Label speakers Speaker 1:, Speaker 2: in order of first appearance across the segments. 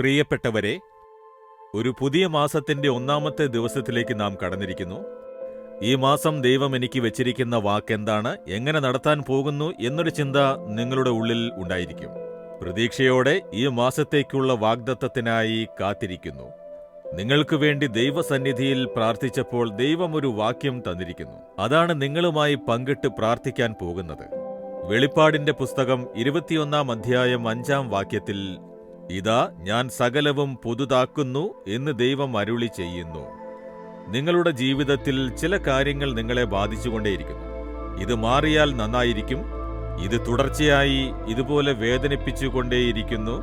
Speaker 1: പ്രിയപ്പെട്ടവരെ ഒരു പുതിയ മാസത്തിന്റെ ഒന്നാമത്തെ ദിവസത്തിലേക്ക് നാം കടന്നിരിക്കുന്നു. ഈ മാസം ദൈവം എനിക്ക് വെച്ചിരിക്കുന്ന വാക്കെന്താണ് എങ്ങനെ നടത്താൻ പോകുന്നു എന്നൊരു ചിന്ത നിങ്ങളുടെ ഉള്ളിൽ ഉണ്ടായിരിക്കും. പ്രതീക്ഷയോടെ ഈ മാസത്തേക്കുള്ള വാഗ്ദത്തത്തിനായി കാത്തിരിക്കുന്നു. നിങ്ങൾക്ക് വേണ്ടി ദൈവസന്നിധിയിൽ പ്രാർത്ഥിച്ചപ്പോൾ ദൈവം ഒരു വാക്യം തന്നിരിക്കുന്നു. അതാണ് നിങ്ങളുമായി പങ്കിട്ട് പ്രാർത്ഥിക്കാൻ പോകുന്നത്. വെളിപ്പാടിന്റെ പുസ്തകം ഇരുപത്തിയൊന്നാം അധ്യായം അഞ്ചാം വാക്യത്തിൽ ഇതാ ഞാൻ സകലവും പുതുതാക്കുന്നു എന്ന് ദൈവം അരുളി ചെയ്യുന്നു. നിങ്ങളുടെ ജീവിതത്തിൽ ചില കാര്യങ്ങൾ നിങ്ങളെ ബാധിച്ചുകൊണ്ടേയിരിക്കുന്നു. ഇത് മാറിയാൽ നന്നായിരിക്കും. ഇത് തുടർച്ചയായി ഇതുപോലെ വേദനിപ്പിച്ചുകൊണ്ടേയിരിക്കുന്നു.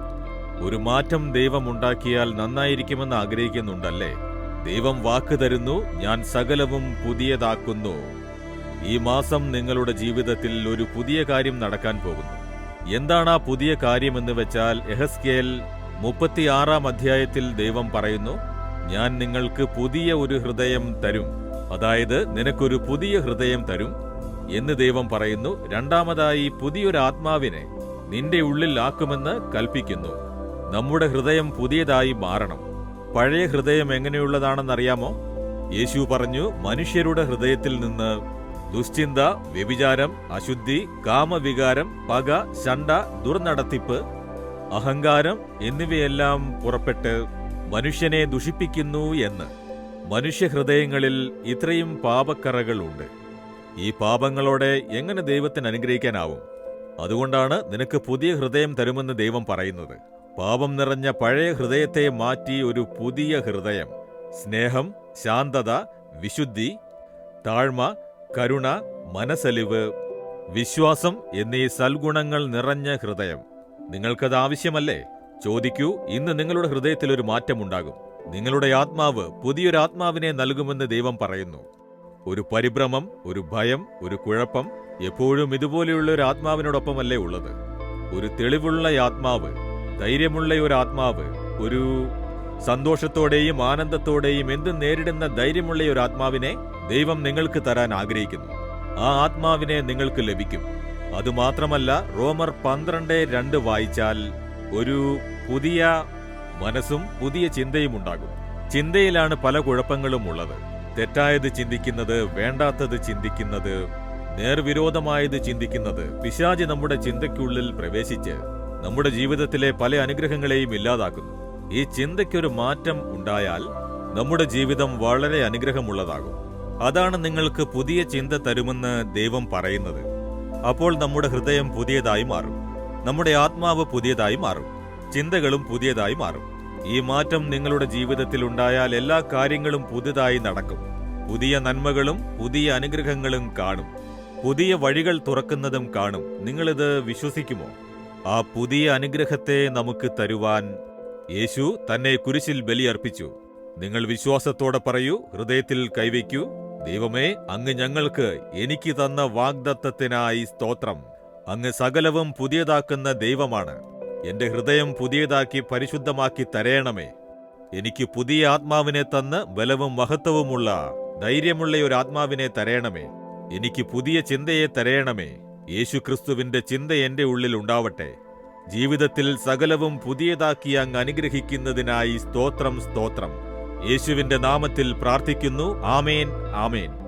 Speaker 1: ഒരു മാറ്റം ദൈവം ഉണ്ടാക്കിയാൽ നന്നായിരിക്കുമെന്ന് ആഗ്രഹിക്കുന്നുണ്ടല്ലേ? ദൈവം വാക്ക് തരുന്നു ഞാൻ സകലവും പുതിയതാക്കുന്നു. ഈ മാസം നിങ്ങളുടെ ജീവിതത്തിൽ ഒരു പുതിയ കാര്യം നടക്കാൻ പോകുന്നു. എന്താണ് ആ പുതിയ കാര്യമെന്ന് വെച്ചാൽ എഹസ്കേൽ മുപ്പത്തിയാറാം അധ്യായത്തിൽ ദൈവം പറയുന്നു ഞാൻ നിങ്ങൾക്ക് പുതിയ ഒരു ഹൃദയം തരും. അതായത് നിനക്കൊരു പുതിയ ഹൃദയം തരും. എന്ന് ദൈവം പറയുന്നു രണ്ടാമതായി പുതിയൊരു ആത്മാവിനെ നിന്റെ ഉള്ളിൽ ആക്കുമെന്ന് കൽപ്പിക്കുന്നു. നമ്മുടെ ഹൃദയം പുതിയതായി മാറണം. പഴയ ഹൃദയം എങ്ങനെയുള്ളതാണെന്നറിയാമോ? യേശു പറഞ്ഞു മനുഷ്യരുടെ ഹൃദയത്തിൽ നിന്ന് ദുശ്ചിന്ത വ്യഭിചാരം അശുദ്ധി കാമവികാരം പക ശണ്ട ദുർനടത്തിപ്പ് അഹങ്കാരം എന്നിവയെല്ലാം പുറപ്പെട്ട് മനുഷ്യനെ ദുഷിപ്പിക്കുന്നു എന്ന്. മനുഷ്യഹൃദയങ്ങളിൽ ഇത്രയും പാപക്കറകളുണ്ട്. ഈ പാപങ്ങളോടെ എങ്ങനെ ദൈവത്തിന് അനുഗ്രഹിക്കാനാവും? അതുകൊണ്ടാണ് നിനക്ക് പുതിയ ഹൃദയം തരുമെന്ന് ദൈവം പറയുന്നത്. പാപം നിറഞ്ഞ പഴയ ഹൃദയത്തെ മാറ്റി ഒരു പുതിയ ഹൃദയം. സ്നേഹം ശാന്തത വിശുദ്ധി താഴ്മ കരുണ മനസ്സലിവ് വിശ്വാസം എന്നീ സൽഗുണങ്ങൾ നിറഞ്ഞ ഹൃദയം. നിങ്ങൾക്കത് ആവശ്യമല്ലേ? ചോദിക്കൂ ഇന്ന് നിങ്ങളുടെ ഹൃദയത്തിൽ ഒരു മാറ്റമുണ്ടാകും. നിങ്ങളുടെ ആത്മാവ് പുതിയൊരു ആത്മാവിനെ നൽകുമെന്ന് ദൈവം പറയുന്നു. ഒരു പരിഭ്രമം ഒരു ഭയം ഒരു കുഴപ്പം എപ്പോഴും ഇതുപോലെയുള്ള ഒരു ആത്മാവിനോടൊപ്പമല്ലേ ഉള്ളത്? ഒരു തെളിവുള്ള ആത്മാവ് ധൈര്യമുള്ള ഒരു ആത്മാവ് ഒരു സന്തോഷത്തോടെയും ആനന്ദത്തോടെയും എന്തും നേരിടുന്ന ധൈര്യമുള്ള ഒരു ആത്മാവിനെ ദൈവം നിങ്ങൾക്ക് തരാൻ ആഗ്രഹിക്കുന്നു. ആ ആത്മാവിനെ നിങ്ങൾക്ക് ലഭിക്കും. അതുമാത്രമല്ല റോമർ പന്ത്രണ്ട് രണ്ട് വായിച്ചാൽ ഒരു പുതിയ മനസ്സും പുതിയ ചിന്തയും ഉണ്ടാകും. ചിന്തയിലാണ് പല കുഴപ്പങ്ങളും ഉള്ളത്. തെറ്റായത് ചിന്തിക്കുന്നത് വേണ്ടാത്തത് ചിന്തിക്കുന്നത് നേർവിരോധമായത് ചിന്തിക്കുന്നത് പിശാജ് നമ്മുടെ ചിന്തയ്ക്കുള്ളിൽ പ്രവേശിച്ച് നമ്മുടെ ജീവിതത്തിലെ പല അനുഗ്രഹങ്ങളെയും ഇല്ലാതാക്കുന്നു. ഈ ചിന്തയ്ക്കൊരു മാറ്റം ഉണ്ടായാൽ നമ്മുടെ ജീവിതം വളരെ അനുഗ്രഹമുള്ളതാകും. അതാണ് നിങ്ങൾക്ക് പുതിയ ചിന്ത തരുമെന്ന് ദൈവം പറയുന്നത്. അപ്പോൾ നമ്മുടെ ഹൃദയം പുതിയതായി മാറും. നമ്മുടെ ആത്മാവ് പുതിയതായി മാറും. ചിന്തകളും പുതിയതായി മാറും. ഈ മാറ്റം നിങ്ങളുടെ ജീവിതത്തിൽ ഉണ്ടായാൽ എല്ലാ കാര്യങ്ങളും പുതുതായി നടക്കും. പുതിയ നന്മകളും പുതിയ അനുഗ്രഹങ്ങളും കാണും. പുതിയ വഴികൾ തുറക്കുന്നതും കാണും. നിങ്ങളിത് വിശ്വസിക്കുമോ? ആ പുതിയ അനുഗ്രഹത്തെ നമുക്ക് തരുവാൻ യേശു തന്നെ കുരിശിൽ ബലിയർപ്പിച്ചു. നിങ്ങൾ വിശ്വാസത്തോടെ പറയൂ ഹൃദയത്തിൽ കൈവയ്ക്കൂ. ദൈവമേ അങ്ങ് ഞങ്ങൾക്ക് എനിക്ക് തന്ന വാഗ്ദത്തത്തിനായി സ്തോത്രം. അങ്ങ് സകലവും പുതിയതാക്കുന്ന ദൈവമാണ്. എന്റെ ഹൃദയം പുതിയതാക്കി പരിശുദ്ധമാക്കി തരയണമേ എനിക്ക് പുതിയ ആത്മാവിനെ തന്ന് ബലവും മഹത്വവുമുള്ള ധൈര്യമുള്ള ഒരു ആത്മാവിനെ തരയണമേ എനിക്ക് പുതിയ ചിന്തയെ തരയണമേ യേശുക്രിസ്തുവിന്റെ ചിന്ത എന്റെ ഉള്ളിൽ ഉണ്ടാവട്ടെ. ജീവിതത്തിൽ സകലവും പുതിയതാക്കി അങ്ങ് അനുഗ്രഹിക്കുന്നതിനായി സ്തോത്രം സ്തോത്രം. യേശുവിന്റെ നാമത്തിൽ പ്രാർത്ഥിക്കുന്നു. ആമേൻ ആമേൻ.